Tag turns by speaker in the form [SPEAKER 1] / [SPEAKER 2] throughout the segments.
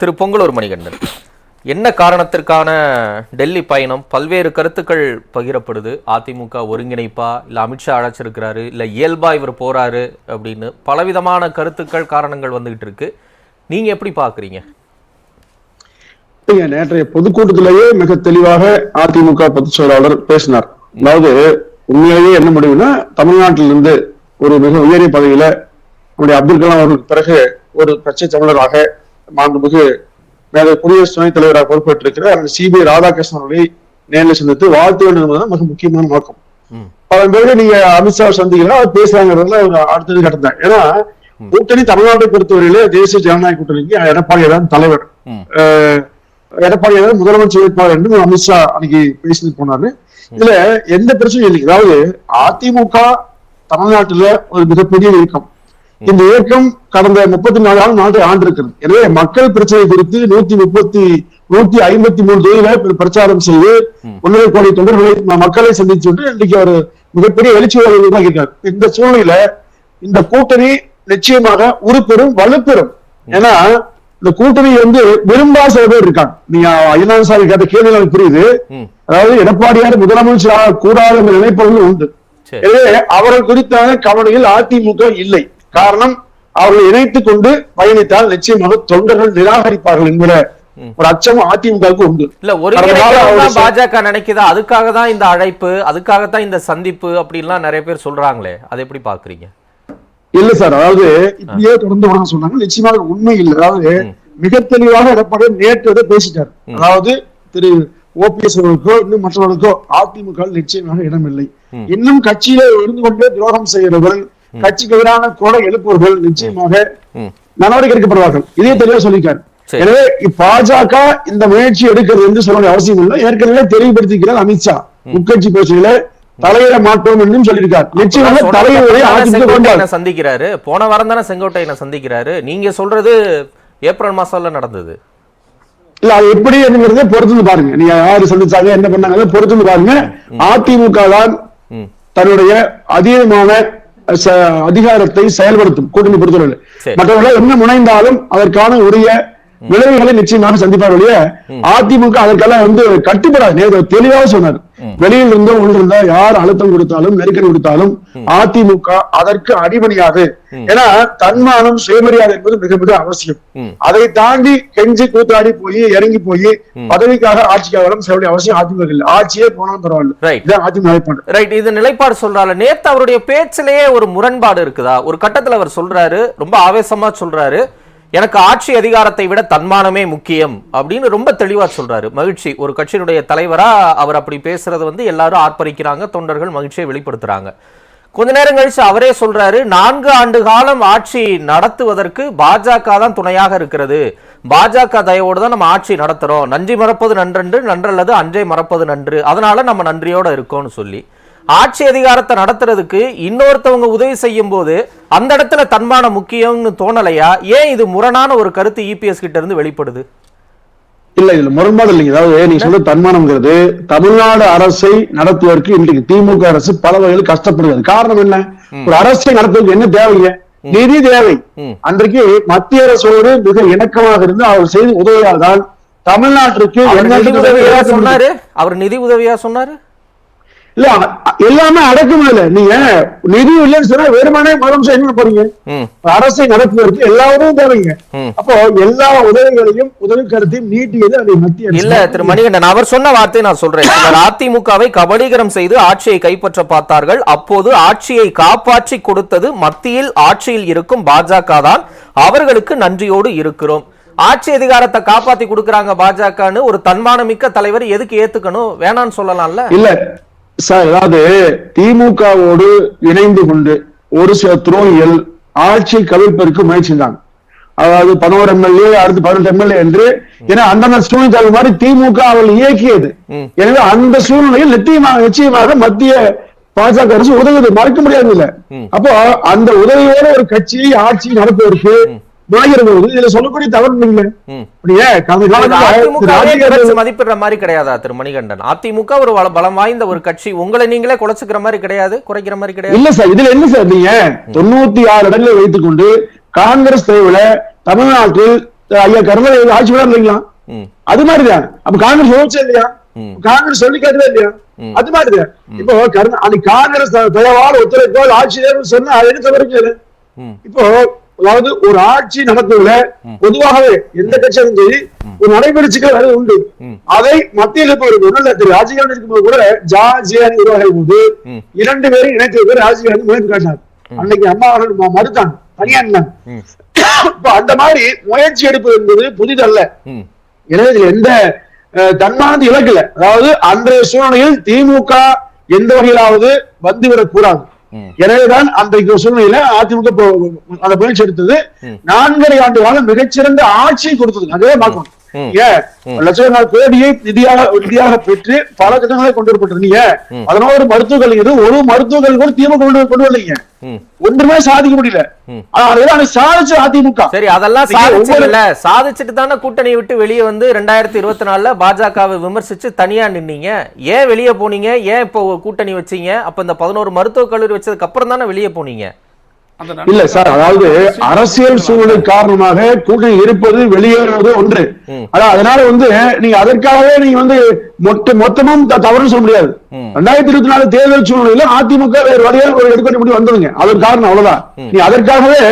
[SPEAKER 1] திரு பொங்கலூர் மணிகண்டன். என்ன காரணத்திற்கான டெல்லி பயணம்? பல்வேறு கருத்துக்கள் பகிரப்படுது. அதிமுக ஒருங்கிணைப்பா? இல்ல அமித்ஷா அழைச்சிருக்கிறாரு. இல்ல இயல்பா இவர் போறாரு அப்படின்னு பலவிதமான கருத்துக்கள் காரணங்கள் வந்துகிட்டு இருக்கு. நீங்க எப்படி பாக்குறீங்க
[SPEAKER 2] நேற்றைய பொதுக்கூட்டத்திலேயே மிக தெளிவாக அதிமுக பொதுச் செயலாளர் பேசினார். அதாவது உண்மையிலேயே என்ன முடிவுனா தமிழ்நாட்டிலிருந்து ஒரு மிக உயரிய பதவியில நம்முடைய அப்துல் கலாம் அவர்களுக்கு பிறகு ஒரு கட்சி தமிழராக மாண்புமிகு மேல குடியரசு துணைத் தலைவராக பொறுப்பேற்றிருக்கிற அந்த சிபிஐ ராதாகிருஷ்ணன் அவர்களை நேரில் சந்தித்து வாழ்த்து வேண்டும் மிக முக்கியமான நோக்கம். அதன் பிறகு நீங்க அமித்ஷா சந்திக்கலாம் அவர் பேசுறாங்கிறதுல ஒரு அடுத்தது கட்டம் தான் ஏன்னா கூட்டணி தமிழ்நாட்டை பொறுத்தவரையிலே தேசிய ஜனநாயக கூட்டணிக்கு எடப்பாடி தான் தலைவர். எடப்பாடி அவர்கள் முதலமைச்சர் வேட்பாளர் என்று அமித்ஷா அன்னைக்கு பேசிட்டு போனாரு. இதுல எந்த பிரச்சனையும் இல்லை அதாவது அதிமுக தமிழ்நாட்டுல ஒரு மிகப்பெரிய இயக்கம். இந்த இயக்கம் கடந்த முப்பத்தி நாலு ஆண்டு நாட்டை ஆண்டிருக்கிறது. எனவே மக்கள் பிரச்சனை குறித்து நூத்தி முப்பத்தி நூத்தி ஐம்பத்தி மூணு தொகுதிகளை பிர- பிரச்சாரம் செய்து ஒன்றரை கோடி தொண்டர்களை மக்களை சந்திச்சு இன்றைக்கு அவர் மிகப்பெரிய எழுச்சியாளர்களாக இருக்கார் இந்த சூழ்நிலையில இந்த கூட்டணி நிச்சயமாக உருப்பெறும் வலுப்பெறும் ஏன்னா இந்த கூட்டணி வந்து விரும்பா சில பேர் இருக்காங்க. நீங்க ஐநாசாமி கேட்ட கேள்வி எனக்கு புரியுது. அதாவது எடப்பாடியார் முதலமைச்சராக கூடாது என்ற நினைப்பவர்கள் உண்டு.
[SPEAKER 1] சரி.
[SPEAKER 2] எனவே அவர்கள் குறித்தான கவலையில் அதிமுக இல்லை. காரணம் அவர்களை இணைத்துக் கொண்டு பயணித்தால் நிச்சயமாக தொண்டர்கள் நிராகரிப்பார்கள் என்கிற ஒரு அச்சம் அதிமுகவுக்கு உண்டு.
[SPEAKER 1] இல்ல தான் பாஜக நினைக்குதா? அதுக்காக தான் இந்த அழைப்பு அதுக்காக தான் இந்த சந்திப்பு அப்படின்லாம் நிறைய பேர் சொல்றாங்களே. அதை எப்படி பாக்குறீங்க
[SPEAKER 2] இல்ல சார் அதாவது இப்படியே தொடர்ந்து வர சொன்னாங்க. நிச்சயமாக உண்மை இல்லை. அதாவது மிக தெளிவாக எடப்பாடி நேற்று இதை பேசிட்டார். அதாவது திரு ஓபிஎஸ் அவர்களுக்கோ இன்னும் மற்றவர்களுக்கோ அதிமுக நிச்சயமாக இடமில்லை. இன்னும் கட்சியிலே இருந்து கொண்டே துரோகம் செய்கிறவர்கள் கட்சிக்கு எதிரான குரலை எழுப்புவர்கள் நிச்சயமாக. நடவடிக்கை எடுக்கப்படுவார்கள். இதே தெளிவா சொல்லியிருக்காரு. எனவே பாஜக இந்த முயற்சி எடுக்கிறது என்று சொல்ல அவசியம் இல்லை. ஏற்கனவே தெளிவுபடுத்திக்கிறார் அமித்ஷா. உட்கட்சி பேச்சுகளை தலையிட மாட்டோம் என்றும் சொல்லியிருக்கார். நிச்சயமாக தலைவரை
[SPEAKER 1] சந்திக்கிறாரு. போன வாரம் தானே செங்கோட்டையனை சந்திக்கிறாரு. நீங்க சொல்றது ஏப்ரல் மாசம்ல நடந்தது.
[SPEAKER 2] இல்ல அது எப்படி என்னங்கிறத பொறுத்து பாருங்க. நீங்க யாரு சந்திச்சாங்க என்ன பண்ணாங்க பொறுத்து பாருங்க. அதிமுக தான். தன்னுடைய அதீதமான அதிகாரத்தை செயல்படுத்தும் கூட்டணி பொறுத்தவரை. மற்றவர்கள் என்ன முனைந்தாலும் அதற்கான உரிய விளைவுகளை நிச்சயமாக சந்திப்பார் ஒழிய அதிமுக அதற்கெல்லாம் வந்து கட்டுப்படாது. தெளிவாக சொன்னார். வெளியில் இருந்தோ உள்ள இருந்தோ யார் அழுத்தம் கொடுத்தாலும் நெருக்கடி கொடுத்தாலும் அதிமுக அதற்கு அடிபணியாது. ஏன்னா தன்மானம் சுயமரியாதை என்பது மிக மிக அவசியம். அதை தாண்டி கெஞ்சி கூத்தாடி போய் இறங்கி போய் பதவிக்காக ஆட்சிக்காக வரும் செய்ய அவசியம் அதிமுக இல்லை. ஆட்சியே போனாலும் பரவாயில்ல. இதான் அதிமுக நிலைப்பாடு
[SPEAKER 1] ரைட் இது நிலைப்பாடு சொல்றாரு. நேத்து அவருடைய பேச்சிலேயே ஒரு முரண்பாடு இருக்குதா? ஒரு கட்டத்துல அவர் சொல்றாரு. ரொம்ப ஆவேசமா சொல்றாரு. எனக்கு ஆட்சி அதிகாரத்தை விட தன்மானமே முக்கியம் அப்படின்னு ரொம்ப தெளிவா சொல்றாரு. மகிழ்ச்சி. ஒரு கட்சியினுடைய தலைவரா அவர் அப்படி பேசுறது வந்து எல்லாரும் ஆர்ப்பரிக்கிறாங்க தொண்டர்கள் மகிழ்ச்சியை வெளிப்படுத்துறாங்க. கொஞ்ச நேரம் கழிச்சு அவரே சொல்றாரு நான்கு ஆண்டு காலம் ஆட்சி நடத்துவதற்கு பாஜக தான் துணையாக இருக்கிறது. பாஜக தயவோடு தான் நம்ம ஆட்சி நடத்துறோம். நன்றி மறப்பது நன்றன்று நன்றல்லது அன்றே மறப்பது நன்று. அதனால நம்ம நன்றியோட இருக்கோம்னு சொல்லி ஆட்சி அதிகாரத்தை நடத்துறதுக்கு இன்னொருத்தவங்க உதவி செய்யும் போது அந்த இடத்துல தன்மானம் முக்கியம்னு தோணலையா? ஏன் இது முரணான ஒரு கருத்து இபிஎஸ் கிட்ட இருந்து வெளிப்படுது?
[SPEAKER 2] இல்ல இதுல முரண்பாடு இல்லைங்க. அதாவது நீ சொல்ற தன்மானம்ங்கிறது தமிழ்நாடு அரசை நடத்துவதற்கு இன்றைக்கு திமுக அரசு பல வகையில் கஷ்டப்படுகிறது காரணம் என்ன? ஒரு அரசை நடத்துவதற்கு என்ன தேவைங்க? நிதி தேவை. அன்றைக்கு மத்திய அரசோடு மிக இணக்கமாக இருந்து அவர் செய்து உதவியால் தான் தமிழ்நாட்டிற்கு
[SPEAKER 1] அவர் நிதி உதவியா சொன்னாரு? அவர் நிதி உதவியா சொன்னாரு?
[SPEAKER 2] இல்ல எல்லாமே அடக்கும் இல்ல நீங்க நிதி இல்லைன்னு சொன்னா வெறுமனே முதலமைச்சர் என்ன போறீங்க அரசை நடத்துவதற்கு எல்லா உதவியும் தேவைங்க. அப்போ எல்லா உதவிகளையும் உதவி கருத்தையும் நீட்டியது அதை மத்திய.
[SPEAKER 1] இல்ல திரு மணிகண்டன் அவர் சொன்ன வார்த்தை நான் சொல்றேன். அதிமுகவை கபலீகரம் செய்து ஆட்சியை கைப்பற்ற பார்த்தார்கள். அப்போது ஆட்சியை காப்பாற்றி கொடுத்தது மத்தியில் ஆட்சியில் இருக்கும் பாஜக தான். அவர்களுக்கு நன்றியோடு இருக்கிறோம். ஆட்சி அதிகாரத்தை காப்பாத்தி கொடுக்கறாங்க பாஜகன்னு ஒரு தன்மானமிக்க தலைவர் எதுக்கு ஏத்துக்கணும்? வேணான்னு சொல்லலாம்ல.
[SPEAKER 2] இல்ல சார் அதாவது திமுகவோடு இணைந்து கொண்டு ஒரு சில துரோகிகள் ஆட்சியை கவிழ்ப்பதற்கு முயற்சி செஞ்சாங்க அதாவது பதினோரு எம்எல்ஏ அடுத்து பதினெட்டு எம்எல்ஏ என்று ஏன்னா அந்த சூழ்நிலை மாதிரி திமுக அவள் இயக்கியது. எனவே அந்த சூழ்நிலையில் நிச்சயமாக நிச்சயமாக மத்திய பாஜக அரசு உதவுது மறக்க முடியாது இல்ல. அப்போ அந்த உதவியோட ஒரு கட்சியை ஆட்சி நடத்துவதற்கு போது இதுல சொல்லக்கூடிய தவறு இல்லை
[SPEAKER 1] மதிப்பிடுற மாதிரி கிடையாதா திரு மணிகண்டன்? அதிமுக ஒரு பலம் வாய்ந்த ஒரு கட்சி. உங்களை நீங்களே குறைச்சுக்கிற மாதிரி கிடையாது குறைக்கிற மாதிரி கிடையாது.
[SPEAKER 2] இல்ல சார் இதுல என்ன சார் நீங்க? தொண்ணூத்தி ஆறு இடங்களை வைத்துக் கொண்டு காங்கிரஸ் தலைவர தமிழ்நாட்டில் ஐயா கருணாநிதி ஆட்சி விட இல்லைங்களா? அது மாதிரிதான் அப்ப காங்கிரஸ் யோசிச்சா இல்லையா. காங்கிரஸ் சொல்லி கேட்டதா இல்லையா. அது மாதிரிதான் இப்போ கருணா அன்னைக்கு காங்கிரஸ் தயவால் ஒத்துழைப்பால் ஆட்சி சொன்னா அது என்ன தவறுங்க
[SPEAKER 1] ம்.
[SPEAKER 2] இப்போ அதாவது ஒரு ஆட்சி நடத்துவதில் பொதுவாகவே எந்த கட்சியும் சரி ஒரு நடைபெறுச்சிகள் அது உண்டு. அதை மத்தியில் இருப்பவர்கள் இல்ல. திரு ராஜீவ்காந்தி இருக்கும்போது கூட ஜார்ஜியானி உருவாகும் போது. இரண்டு பேரும் இணைத்து ராஜீவ்காந்தி முயற்சி காட்டினார். அன்னைக்கு அம்மா அவர்கள் மறுத்தாங்க. தனியா இருந்தாங்க இப்ப அந்த மாதிரி முயற்சி எடுப்பது என்பது புதிதல்ல. எனவே இதுல எந்த தன்மானது இலக்கில்ல அதாவது அன்றைய சூழ்நிலையில் திமுக எந்த வகையிலாவது வந்துவிடக் கூடாது. எனவேதான் அன்றைக்கு சூழ்நிலையில அதிமுக அந்த முயற்சி எடுத்தது. நான்கரை ஆண்டு காலம் மிகச்சிறந்த ஆட்சியை கொடுத்தது. அதே பார்க்கணும் லட்சக்கணக்கான கோடியை நிதியாக நிதியாக பெற்று பல திட்டங்களை கொண்டு வரப்பட்டது நீங்க.
[SPEAKER 1] ம்.
[SPEAKER 2] பதினோரு மருத்துவக் கல்லூரி ஒரு மருத்துவக் கல்லூரி கூட திமுக கொண்டு கொண்டு வரலைங்க. ஒன்றுமே சாதிக்க முடியல. அதெல்லாம் சாதிச்சு அதிமுக.
[SPEAKER 1] சரி அதெல்லாம்
[SPEAKER 2] நீங்க
[SPEAKER 1] சாதிச்சிடல சாதிச்சுட்டு தானே கூட்டணியை விட்டு வெளியே வந்து ரெண்டாயிரத்தி இருபத்தி நாலுல பாஜகவை விமர்சிச்சு தனியா நின்னீங்க. ஏன் வெளியே போனீங்க? ஏன் இப்போ கூட்டணி வச்சீங்க? அப்ப இந்த பதினோரு மருத்துவக் கல்லூரி வச்சதுக்கு அப்புறம் தானே வெளியே போனீங்க?
[SPEAKER 2] இல்ல சார் அதாவது அரசியல் சூழ்நிலை. காரணமாக கூட்டணி இருப்பது வெளியேறுவது ஒன்று. அதனால வந்து நீங்க அதற்காகவே நீங்க வந்து மொத்த மொத்தமும் தவறுன்னு சொல்ல முடியாது. ரெண்டாயிரத்தி இருபத்தி நாலு தேர்தல் சூழ்நிலையில அதிமுக வேறு வழியாக ஒரு எடுக்க முடிவு வந்ததுங்க. அதன் காரணம் அவ்வளவுதான். நீ அதற்காகவே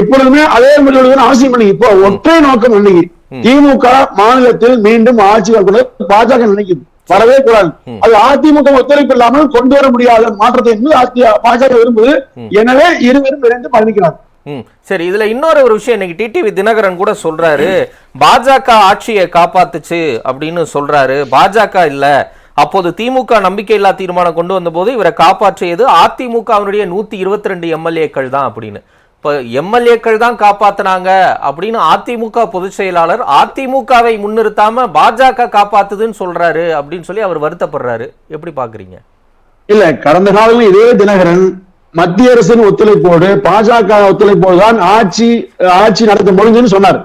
[SPEAKER 2] எப்பொழுதுமே அதே முடிவு அவசியம் பண்ணி இப்போ ஒற்றை நோக்கம் இன்னைக்கு திமுக மாநிலத்தில் மீண்டும் ஆட்சி வரக்கூடாது பாஜக நினைக்குது. வரவே கூடாது. அது அதிமுக ஒத்துழைப்பு இல்லாமல் கொண்டு வர முடியாத மாற்றத்தை என்பது பாஜக விரும்புது. எனவே இருவரும் இணைந்து பயணிக்கிறார்
[SPEAKER 1] சரி இதுல இன்னொரு ஒரு விஷயம் இன்னைக்கு டிடிவி தினகரன் கூட சொல்றாரு. பாஜக ஆட்சியை காப்பாத்துச்சு அப்படின்னு சொல்றாரு. பாஜக இல்ல. அப்போது திமுக நம்பிக்கையில்லா தீர்மானம் கொண்டு வந்தபோது இவரை காப்பாற்றியது அதிமுகவினுடைய நூத்தி இருபத்தி ரெண்டு எம்எல்ஏக்கள் தான் அப்படின்னு. இப்ப எம்எல்ஏக்கள் தான் காப்பாத்துனாங்க அப்படின்னு அதிமுக பொதுச் செயலாளர் அதிமுகவை முன்னிறுத்தாம பாஜக காப்பாத்துதுன்னு சொல்றாரு அப்படின்னு சொல்லி அவர் வருத்தப்படுறாரு. எப்படி பாக்குறீங்க?
[SPEAKER 2] இல்ல கடந்த காலம் இதே தினகரன் மத்திய அரசின் ஒத்துழைப்போடு பாஜக ஒத்துழைப்போடு தான் ஆட்சி ஆட்சி நடத்த முடிஞ்சுன்னு சொன்னார்.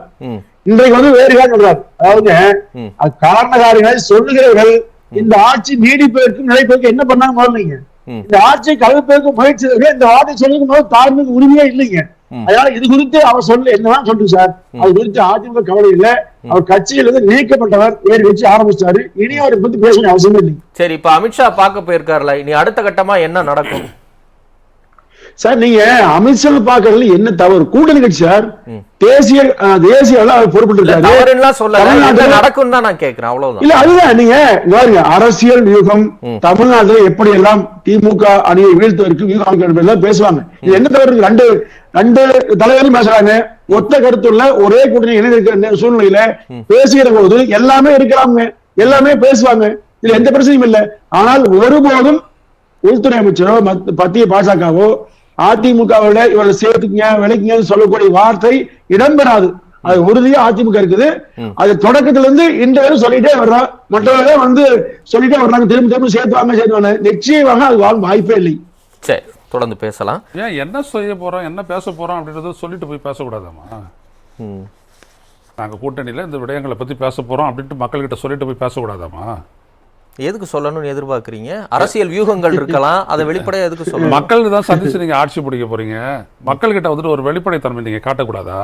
[SPEAKER 2] இன்றைக்கு வந்து வேறு சொல்றார். அதாவது காரணகாரிகள் சொல்லுகிறவர்கள் இந்த ஆட்சி நீடிப்பதற்கும் நிலைப்பதற்கு என்ன பண்ணாங்க முதல்ல. இந்த ஆட்சியை கவிழ்ப்பதற்கு முயற்சி இந்த வார்த்தை சொல்லுங்க போது தார்மீக உரிமையே இல்லைங்க. அதனால இது குறித்து அவர் சொல்ல என்னதான் சொல்லுங்க சார்? அது குறித்து அதிமுக கவலை இல்ல. அவர் கட்சியிலிருந்து நீக்கப்பட்டவர் வேறு கட்சி ஆரம்பிச்சாரு இனி அவரை பத்தி பேச வேண்டிய அவசியமே இல்லை
[SPEAKER 1] சரி இப்ப அமித்ஷா பார்க்க போயிருக்காருல. இனி அடுத்த கட்டமா என்ன நடக்கும்?
[SPEAKER 2] சார் நீங்க அமித்ஷா பாக்குறதுல என்ன தவறு? கூட்டணி கட்சி சார். தேசிய தேசிய தமிழ்நாட்டுல-
[SPEAKER 1] நடக்கும் தான் நான் கேக்குறேன் அவ்வளவுதான்.
[SPEAKER 2] இல்ல அதுதான் நீங்க பாருங்க அரசியல் யுகம்
[SPEAKER 1] ம்.
[SPEAKER 2] தமிழ்நாட்டுல எப்படி எல்லாம் திமுக அணியை வீழ்த்துவதற்கு யூகம் அமைக்க எல்லாம் பேசுவாங்க. இது என்ன தவறு? ரெண்டு ரெண்டு தலைவரும் பேசுறாங்க. ஒத்த கருத்துள்ள ஒரே கூட்டணி இணைந்திருக்கிற சூழ்நிலையில பேசுகிற போது எல்லாமே இருக்கிறாங்க எல்லாமே பேசுவாங்க. இதுல எந்த பிரச்சனையும் இல்லை. ஆனால் ஒருபோதும் உள்துறை அமைச்சரோ மத்த- மத்திய பாஜகவோ அதிமுகவோட இவரை சேர்த்துக்குங்க விலைக்குங்கன்னு சொல்லக்கூடிய வார்த்தை இடம்பெறாது. அது உறுதியா அதிமுக இருக்குது. அது தொடக்கத்துல இருந்து இன்று வரை சொல்லிட்டே வர்றோம் மற்றவர்கள் வந்து சொல்லிட்டே வர்றாங்க. திரும்ப திரும்ப சேர்த்துவாங்க சேர்த்துவாங்க. நிச்சயமாக அது வாழும் வாய்ப்பே இல்லை.
[SPEAKER 1] சரி தொடர்ந்து பேசலாம்.
[SPEAKER 3] ஏன் என்ன செய்ய போறோம் என்ன பேச போறோம் அப்படின்றத சொல்லிட்டு போய் பேசக்கூடாதாமா
[SPEAKER 1] ம்.
[SPEAKER 3] நாங்க கூட்டணியில இந்த விடயங்களை பத்தி பேச போறோம் அப்படின்ட்டு மக்கள்கிட்ட சொல்லிட்டு போய் பேசக்கூடாதாமா
[SPEAKER 1] எதுக்கு சொல்லணும்னு எதிர்பார்க்குறீங்க? அரசியல் வியூகங்கள் இருக்கலாம் அதை வெளிப்படையாக எதுக்கு சொல்லணும்?
[SPEAKER 3] மக்கள் தான் சந்திச்சு நீங்கள் ஆட்சி பிடிக்க போறீங்க. மக்கள்கிட்ட வந்துட்டு ஒரு வெளிப்படைத்தன்மை நீங்கள் காட்டக்கூடாதா?